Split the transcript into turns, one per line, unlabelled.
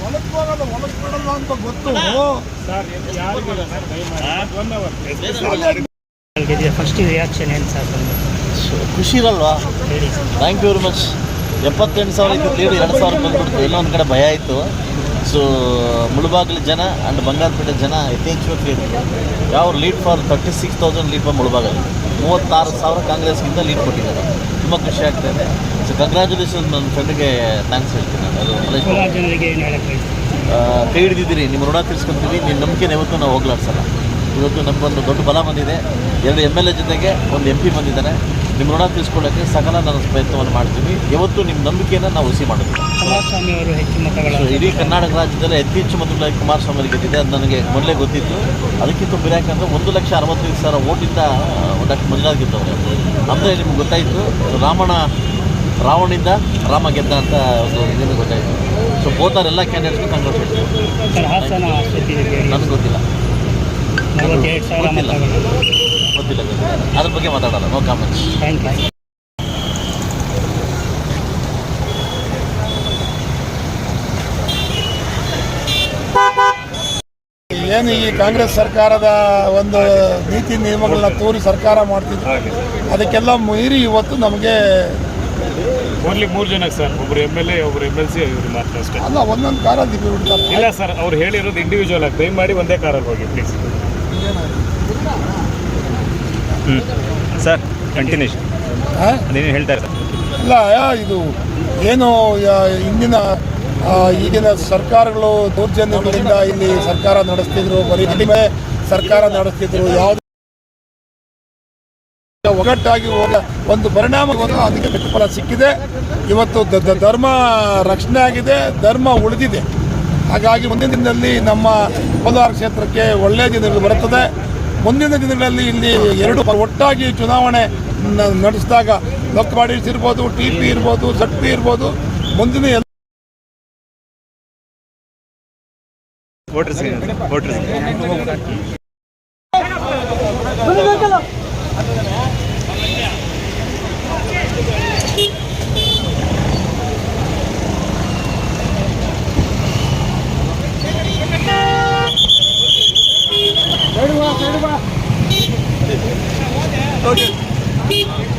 ಹೊಲಕ್ಕೆ ಹೋಗಲ್ಲ ಹೊಲಕ್ಕೆ ಬಿಡಲ್ಲ ಅಂತ ಗೊತ್ತು.
ಫಸ್ಟ್ ರಿಯಾಕ್ಷನ್ ಏನು ಸರ್
ಖುಷಿ ಇರಲ್ವಾ? ಥ್ಯಾಂಕ್ ಯು ವೆರಿ ಮಚ್ ಎಪ್ಪತ್ತೆಂಟು ಸಾವಿರ ಇತ್ತು ಲೀಡ್ ಎರಡು ಸಾವಿರ ಬಂದ್ಬಿಡ್ತು ಇನ್ನೊಂದು ಕಡೆ ಭಯ ಇತ್ತು ಸೊ ಮುಳುಬಾಗಿಲು ಜನ ಆ್ಯಂಡ್ ಬಂಗಾರಪೇಟೆ ಜನ ಯಥೇಚ್ಛವಾಗಿ ಯಾವ lead for thirty six thousand lead for Mulbagal? ಮೂವತ್ತಾರು ಸಾವಿರ ಕಾಂಗ್ರೆಸ್ಗಿಂತ ಲೀಡ್ ಕೊಟ್ಟಿದ್ದಾರೆ. ತುಂಬ ಖುಷಿ ಆಗ್ತಾ ಇದೆ. ಸೊ ಕಂಗ್ರ್ಯಾಚುಲೇಷನ್ ನನ್ನ ಫ್ರೆಂಡ್ಗೆ ಥ್ಯಾಂಕ್ಸ್ ಹೇಳ್ತೀನಿ ನಾನು. ಅದು ಕೈ ಹಿಡಿದಿದ್ದೀರಿ ನಿಮ್ಮ ಋಣ ತೀರ್ಸ್ಕೊಂತೀವಿ ನಿಮ್ಮ ನಂಬಿಕೆ ಯಾವತ್ತೂ ನಾವು ಹೋಗ್ಲಾಡ್ಸಲ್ಲ. ಇವತ್ತು ನಮಗೊಂದು ದೊಡ್ಡ ಬಲ ಬಂದಿದೆ. ಎರಡು ಎಂ ಎಲ್ ಎ ಜೊತೆಗೆ ಒಂದು ಎಂ ಪಿ ಬಂದಿದ್ದಾರೆ. ನಿಮ್ಮ ಋಣ ತಿಳಿಸ್ಕೊಳ್ಳೋಕ್ಕೆ ಸಕಲ ನಾನು ಪ್ರಯತ್ನವನ್ನು ಮಾಡ್ತೀವಿ. ಯಾವತ್ತೂ ನಿಮ್ಮ ನಂಬಿಕೆಯನ್ನು ನಾವು ಹುಸಿ ಮಾಡೋದು
ಕುಮಾರಸ್ವಾಮಿ ಅವರು ಹೆಚ್ಚು ಮತಗಳ
ಸೊ ಇಡೀ ಕರ್ನಾಟಕ ರಾಜ್ಯದಲ್ಲಿ ಅತಿ ಹೆಚ್ಚು ಮತಗಳಲ್ಲಿ ಕುಮಾರಸ್ವಾಮಿ ಅವರಿಗೆ ಗೆದ್ದಿದೆ ಅದು ನನಗೆ ಮೊದಲೇ ಗೊತ್ತಿತ್ತು. ಅದಕ್ಕಿಂತ ಬೇರೆ ಯಾಕಂದರೆ ಒಂದು ಲಕ್ಷ ಅರವತ್ತೈದು ಸಾವಿರ ಓಟಿಂದ ಡಾಕ್ಟರ್ ಮಂಜುನಾಥ್ ಗೆದ್ದವರು. ಅಂದರೆ ನಿಮ್ಗೆ ಗೊತ್ತಾಯಿತು ರಾಮಣ ರಾವಣಿಂದ ರಾಮ ಗೆದ್ದ ಅಂತ ಒಂದು ಇದನ್ನು ಗೊತ್ತಾಯಿತು. ಸೊ ಬೋತಾರೆಲ್ಲ ಕ್ಯಾಂಡಿಡೇಟ್ಸ್ಗೂ ಕಂಗ್ರೆಸ್ ನನಗೆ ಗೊತ್ತಿಲ್ಲ. ಗೊತ್ತಿಲ್ಲ. ಗೊತ್ತಿಲ್ಲ. ಅದ್ರ ಬಗ್ಗೆ ಮಾತಾಡಲ್ಲ. ನೋ ಕಾಮೆಂಟ್
ಥ್ಯಾಂಕ್ ಯು
ಏನು ಈ ಕಾಂಗ್ರೆಸ್ ಸರ್ಕಾರದ ಒಂದು ನೀತಿ ನಿಯಮಗಳನ್ನ ತೋರಿ ಸರ್ಕಾರ ಮಾಡ್ತಿದ್ರು? ಅದಕ್ಕೆಲ್ಲ ಮೀರಿ ಇವತ್ತು ನಮಗೆ
ಓನ್ಲಿ ಮೂರು ಜನಕ್ಕೆ ಸರ್ ಒಬ್ಬರು ಎಂ ಎಲ್ ಎ ಒಬ್ರು ಎಂ ಎಲ್ ಸಿ ಇವ್ರು ಮಾತ್ರ ಅಷ್ಟೇ.
ಅಲ್ಲ ಒಂದೊಂದು ಕಾರಲ್ಲಿ ಬಿಡ್ತಾರೆ.
ಇಲ್ಲ ಸರ್ ಅವ್ರು ಹೇಳಿರೋದು ಇಂಡಿವಿಜುವಲ್ ಆಗಿ ಮಾಡಿ ಒಂದೇ ಕಾರಲ್ಲಿ ಹೋಗಿ ಪ್ಲೀಸ್
ಸರ್ ಕಂಟಿನ್ಯೂಷನ್ ಹೇಳ್ತಾ ಇರ್ತಾರೆ
ಇಲ್ಲ ಇದು ಏನು ಇಂದಿನ ಈಗಿನ ಸರ್ಕಾರಗಳು ದೌರ್ಜನ್ಯಗಳಿಂದ ಇಲ್ಲಿ ಸರ್ಕಾರ ನಡೆಸ್ತಿದ್ರು ಬರೀ ಕಡಿಮೆ ಸರ್ಕಾರ ನಡೆಸ್ತಿದ್ರು ಯಾವುದು ಒಗ್ಗಟ್ಟಾಗಿ ಹೋಗ ಒಂದು ಪರಿಣಾಮ ಅದಕ್ಕೆ ಪ್ರತಿಫಲ ಸಿಕ್ಕಿದೆ. ಇವತ್ತು ಧರ್ಮ ರಕ್ಷಣೆ ಆಗಿದೆ ಧರ್ಮ ಉಳಿದಿದೆ. ಹಾಗಾಗಿ ಮುಂದಿನ ದಿನದಲ್ಲಿ ನಮ್ಮ ಕೋಲಾರ ಕ್ಷೇತ್ರಕ್ಕೆ ಒಳ್ಳೆಯ ದಿನಗಳು ಬರುತ್ತದೆ. ಮುಂದಿನ ದಿನಗಳಲ್ಲಿ ಇಲ್ಲಿ ಎರಡು ಒಟ್ಟಾಗಿ ಚುನಾವಣೆ ನಡೆಸಿದಾಗ ನಡೆಸಿದಾಗ ಲೋಕಪಾಡಿಸ್ ಇರ್ಬೋದು ಟಿ ಪಿ ಇರ್ಬೋದು ಸಟ್ ಪಿ ಇರ್ಬೋದು ಮುಂದಿನ ಎಲ್ಲ
ವೋಟರ್ಸ್ ವೋಟರ್ಸ್
Go, dude.